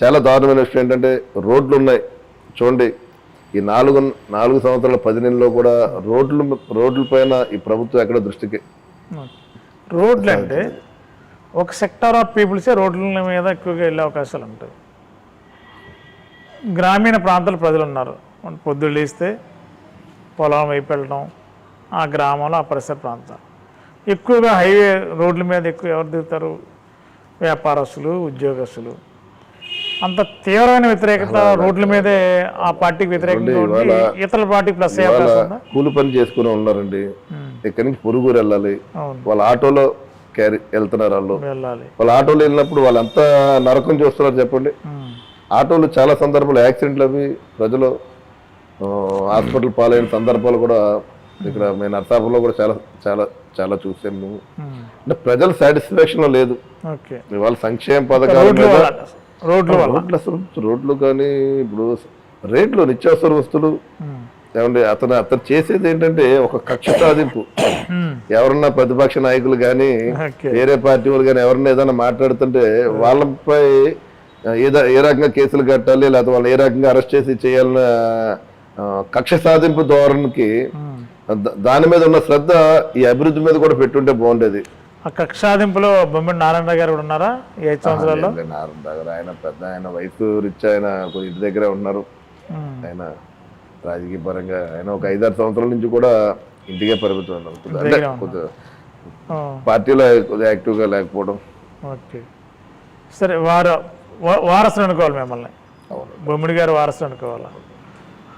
చాలా దారుణమైన విషయం ఏంటంటే రోడ్లు ఉన్నాయి చూడండి ఈ నాలుగు నాలుగు సంవత్సరాల పది నెలల్లో కూడా రోడ్లు రోడ్ల పైన ఈ ప్రభుత్వం ఎక్కడ దృష్టికి. రోడ్లు అంటే ఒక సెక్టార్ ఆఫ్ పీపుల్సే రోడ్ల మీద ఎక్కువగా వెళ్ళే అవకాశాలు ఉంటాయి. గ్రామీణ ప్రాంతాల ప్రజలు ఉన్నారు మన పొద్దున్న లేస్తే పొలం వైపు వెళ్ళడం ఆ గ్రామంలో ఆ పరిసర ప్రాంతాలు ఎక్కువగా హైవే రోడ్ల మీద ఎక్కువ ఎవరు దిగుతారు? వ్యాపారస్తులు ఉద్యోగస్తులు. అంత తీవ్రమైన వ్యతిరేకత రోడ్ల మీదే ఆ పార్టీకి వ్యతిరేకంగా ఇతర పార్టీకి ప్లస్ వాళ్ళ కూలి పని చేసుకుని ఉన్నారండి. ఇక్కడి నుంచి పొరుగురు వెళ్ళాలి? వాళ్ళ ఆటోలో క్యారీ వెళ్తున్నారు వాళ్ళు. వాళ్ళ ఆటోలో వెళ్ళినప్పుడు వాళ్ళు ఎంత నరకం చూస్తున్నారు చెప్పండి. ఆటోలు చాలా సందర్భాలు యాక్సిడెంట్లు అవి ప్రజలు హాస్పిటల్ పాలైన సందర్భాలు కూడా ఇక్కడ మేము. నర్సాపురంలో కూడా చాలా చాలా చాలా చూసాము మేము. అంటే ప్రజల సాటిస్ఫాక్షన్ లేదు. ఇవాళ సంక్షేమ పథకాల మీద రోడ్లు రోడ్లు అసలు రోడ్లు కానీ ఇప్పుడు రేట్లు నిత్యావసర వస్తువులు. ఏమండి అతను అతను చేసేది ఏంటంటే ఒక కక్ష సాధింపు. ఎవరన్నా ప్రతిపక్ష నాయకులు కానీ వేరే పార్టీ వాళ్ళు కానీ ఎవరన్నా ఏదైనా మాట్లాడుతుంటే వాళ్ళపై ఏదో ఏ రకంగా కేసులు కట్టాలి లేకపోతే వాళ్ళు ఏ రకంగా అరెస్ట్ చేసి చేయాలన్న కక్ష సాధింపు ధోరణికి దాని మీద ఉన్న శ్రద్ధ ఈ అభివృద్ధి మీద కూడా పెట్టుంటే బాగుండేది. ఆ కక్షాదింపులో బొమ్మిడి నారాయణ గారు కూడా ఉన్నారా? ఈ ఐదు సంవత్సరాల్లో? లేదు, నారాయణ దగ్గర ఆయన పెద్ద ఆయన వయసు రీచ్ ఆయన ఇంటి దగ్గరే ఉన్నారు. ఆయన రాజకీయ పరంగా ఆయన ఒక ఐదారు సంవత్సరాల నుంచి కూడా ఇంటికే పరిమితం ఉన్నారు. పార్టీలో కొద్దిగా యాక్టివ్గా లేకపోవడం. ఓకే. సరే వారు వారసులు అనుకోవాలి మిమ్మల్ని. బొమ్మిడి గారు వారసులు అనుకోవాలా?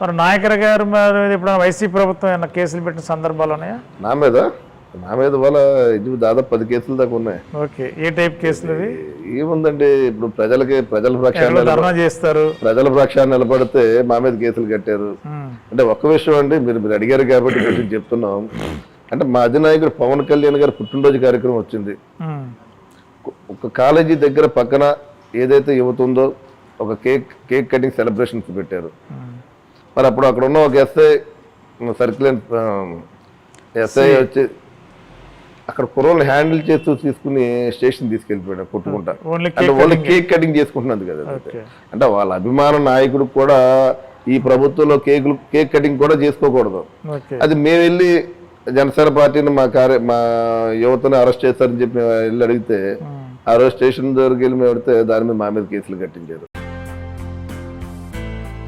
మరి నాయకర్ గారు మీద ఇప్పుడు వైసీపీ ప్రభుత్వం ఏమైనా కేసులు పెట్టిన సందర్భాలు ఉన్నాయా? నా మీద? నా మీద వాళ్ళ ఇది దాదాపు పది కేసులు దాకా ఉన్నాయి. ఓకే ఏ టైప్ కేసులు ఏముందండి ఇప్పుడు ప్రజలకి ప్రజల ధర్నా చేస్తారు. ప్రజల పక్షాన్ని నిలబడితే మా మీద కేసులు కట్టారు. అంటే ఒక్క విషయం అండి మీరు మీరు అడిగారు కాబట్టి చెప్తున్నాం. అంటే మా అధినాయకుడు పవన్ కళ్యాణ్ గారు పుట్టినరోజు కార్యక్రమం వచ్చింది. ఒక కాలేజీ దగ్గర పక్కన ఏదైతే యువత ఉందో ఒక కేక్ కేక్ కటింగ్ సెలబ్రేషన్స్ పెట్టారు. మరి అప్పుడు అక్కడ ఉన్న ఒక ఎస్ఐ సర్కిల్ ఎస్ఐ వచ్చి అక్కడ కుర్రోళ్ళు హ్యాండిల్ చేస్తూ తీసుకుని స్టేషన్ తీసుకెళ్ళిపోయాడు కొట్టుకుంటా. అంటే కేక్ ఓన్లీ కేక్ కటింగ్ చేసుకుంటున్నది కదా అంటే వాళ్ళ అభిమాన నాయకుడు కూడా ఈ ప్రభుత్వంలో కేకులు కేక్ కటింగ్ కూడా చేసుకోకూడదు. అది మేము వెళ్ళి జనసేన పార్టీని మా కార్య మా యువతను అరెస్ట్ చేస్తారని చెప్పి వెళ్ళి అడిగితే. ఆ రోజు స్టేషన్ దగ్గరికి వెళ్ళి మేము అడిగితే దాని మీద మా మీద కేసులు కట్టించారు.